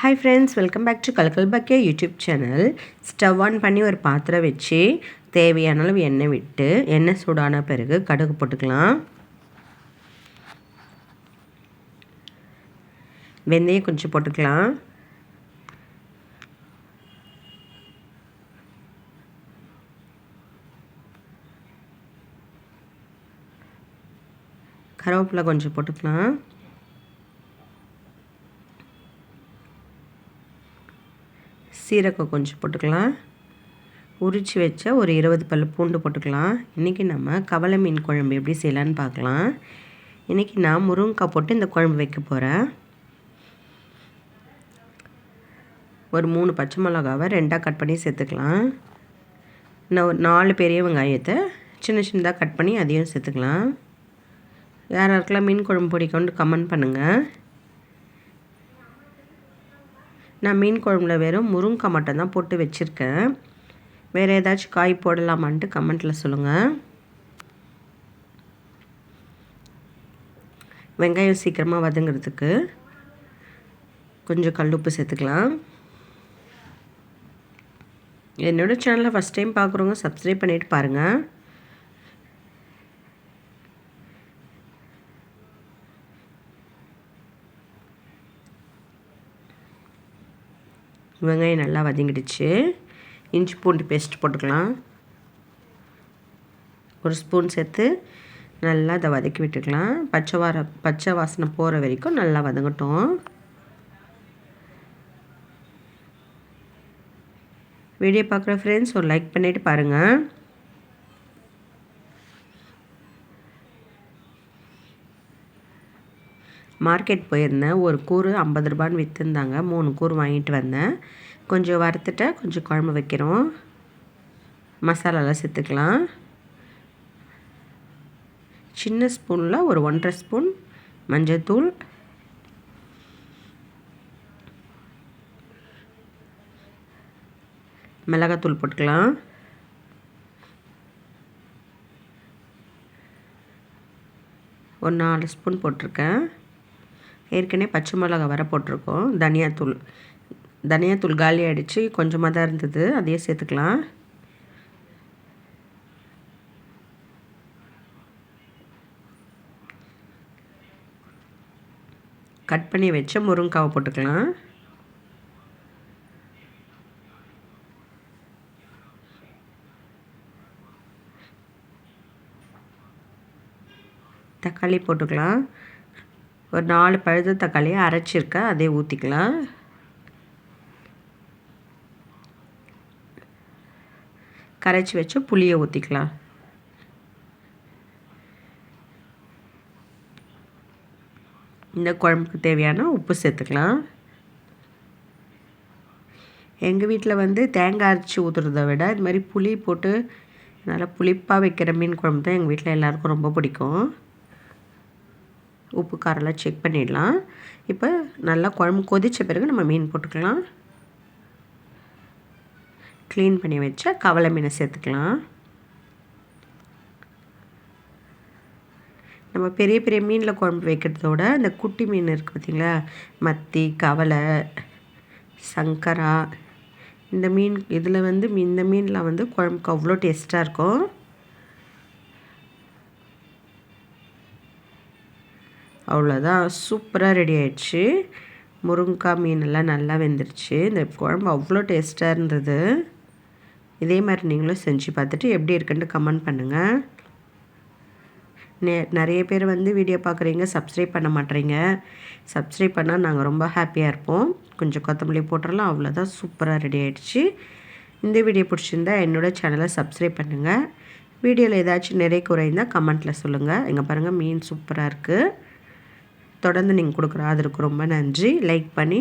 Hi friends welcome back to கலக்கல் பக்கியா YouTube channel stove on பண்ணி ஒரு பாத்திரம் வச்சு தேவையான அளவு எண்ணெய் விட்டு எண்ணெய் சூடான பிறகு கடுகு போட்டுக்கலாம் வெந்தயம் கொஞ்சம் போட்டுக்கலாம் கருவேப்பிலை கொஞ்சம் போட்டுக்கலாம் சீரகம் கொஞ்சம் போட்டுக்கலாம். உரித்து வச்ச ஒரு இருபது பல் பூண்டு போட்டுக்கலாம். இன்றைக்கி நம்ம கவலை மீன் குழம்பு எப்படி செய்யலான்னு பார்க்கலாம். இன்றைக்கி நான் முருங்கைக்காய் போட்டு இந்த குழம்பு வைக்க போகிறேன் ஒரு மூணு பச்சை மிளகாவை ரெண்டாக கட் பண்ணி சேர்த்துக்கலாம். நான் ஒரு நாலு பெரிய வெங்காயத்தை சின்ன சின்னதாக கட் பண்ணி அதையும் சேர்த்துக்கலாம். யார் யாருக்கெல்லாம் மீன் குழம்பு பிடிக்கும்னு கமெண்ட் பண்ணுங்கள் நான் மீன் குழம்புல வெறும் முருங்கை மட்டும் தான் போட்டு வச்சுருக்கேன். வேறு ஏதாச்சும் காய் போடலாமான்ட்டு கமெண்ட்டில் சொல்லுங்கள் வெங்காயம் சீக்கிரமாக வதங்கிறதுக்கு கொஞ்சம் கல்லுப்பு சேர்த்துக்கலாம். என்னோடய சேனலை ஃபஸ்ட் டைம் பார்க்குறவங்க சப்ஸ்கிரைப் பண்ணிவிட்டு பாருங்கள் வெங்காயம் நல்லா வதங்கிடுச்சு. இஞ்சி பூண்டு பேஸ்ட் போட்டுக்கலாம். ஒரு ஸ்பூன் சேர்த்து நல்லா அதை வதக்கி விட்டுக்கலாம். பச்சை வார பச்சை வாசனை போகிற வரைக்கும் நல்லா வதங்கட்டும். வீடியோ பார்க்குற ஃப்ரெண்ட்ஸ் ஒரு லைக் பண்ணிவிட்டு பாருங்கள் மார்க்கெட் போயிருந்தேன். ஒரு கூறு ஐம்பது ரூபான்னு விற்றுருந்தாங்க மூணு கூறு வாங்கிட்டு வந்தேன். கொஞ்சம் வறுத்துட்டு கொஞ்சம் குழம்பு வைக்கிறோம். மசாலாலாம் சேர்த்துக்கலாம். சின்ன ஸ்பூனில் ஒரு ஒன்றரை ஸ்பூன் மஞ்சள்தூள் மிளகாத்தூள் போட்டுக்கலாம். ஒரு நாலு ஸ்பூன் போட்டிருக்கேன். ஏற்கனவே பச்சை மிளகா வர போட்டிருக்கோம். தனியாத்தூள் தனியாத்தூள் காலி ஆகிடுச்சு கொஞ்சமாக தான் இருந்தது. அதையே சேர்த்துக்கலாம். கட் பண்ணி வச்ச முருங்காவை போட்டுக்கலாம். தக்காளி போட்டுக்கலாம். ஒரு நாலு பழுத தக்காளியை அரைச்சிருக்கேன் அதே ஊற்றிக்கலாம் கரைச்சி வச்சு புளியை ஊற்றிக்கலாம் இந்த குழம்புக்கு தேவையான உப்பு சேர்த்துக்கலாம். எங்கள் வீட்டில் வந்து தேங்காய் அரைச்சி ஊற்றுறத விட இது மாதிரி புளி போட்டு நல்லா புளிப்பாக வைக்கிற மீன் குழம்பு தான் எங்கள் வீட்டில் எல்லாருக்கும் ரொம்ப பிடிக்கும். உப்பு காரெல்லாம் செக் பண்ணிடலாம். இப்போ நல்லா குழம்பு கொதித்த பிறகு நம்ம மீன் போட்டுக்கலாம். க்ளீன் பண்ணி வச்ச கவலை மீனை சேர்த்துக்கலாம். நம்ம பெரிய பெரிய மீனில் குழம்பு வைக்கிறதோட இந்த குட்டி மீன் இருக்குது பார்த்திங்களா மத்தி கவலை சங்கரா இந்த மீன் இதில் வந்து இந்த மீனில் வந்து குழம்புக்கு அவ்வளோ டேஸ்ட்டாக இருக்கும். அவ்வளோதான் சூப்பராக ரெடி ஆயிடுச்சு. முருங்கைக்காய் மீனெல்லாம் நல்லா வெந்துருச்சு. இந்த குழம்பு அவ்வளோ டேஸ்ட்டாக இருந்தது. இதே மாதிரி நீங்களும் செஞ்சு பார்த்துட்டு எப்படி இருக்குன்ட்டு கமெண்ட் பண்ணுங்கள் நே நிறைய பேர் வந்து வீடியோ பார்க்குறீங்க சப்ஸ்கிரைப் பண்ண மாட்டேறீங்க. சப்ஸ்கிரைப் பண்ணால் நாங்கள் ரொம்ப ஹாப்பியாக இருப்போம். கொஞ்சம் கொத்தமல்லி போட்டுடலாம் அவ்வளோதான் சூப்பராக ரெடி ஆகிடுச்சு இந்த வீடியோ பிடிச்சிருந்தா என்னோடய சேனலை சப்ஸ்கிரைப் பண்ணுங்கள் வீடியோவில் ஏதாச்சும் நிறைய குறைந்தால் கமெண்ட்டில் சொல்லுங்கள் எங்கே பாருங்கள் மீன் சூப்பராக இருக்குது தொடர்ந்து நீங்கள் கொடுக்குற ஆதரவுக்கு ரொம்ப நன்றி. லைக் பண்ணி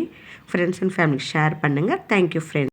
ஃப்ரெண்ட்ஸ் அண்ட் ஃபேமிலிக்கு ஷேர் பண்ணுங்கள் தேங்க்யூ ஃப்ரெண்ட்ஸ்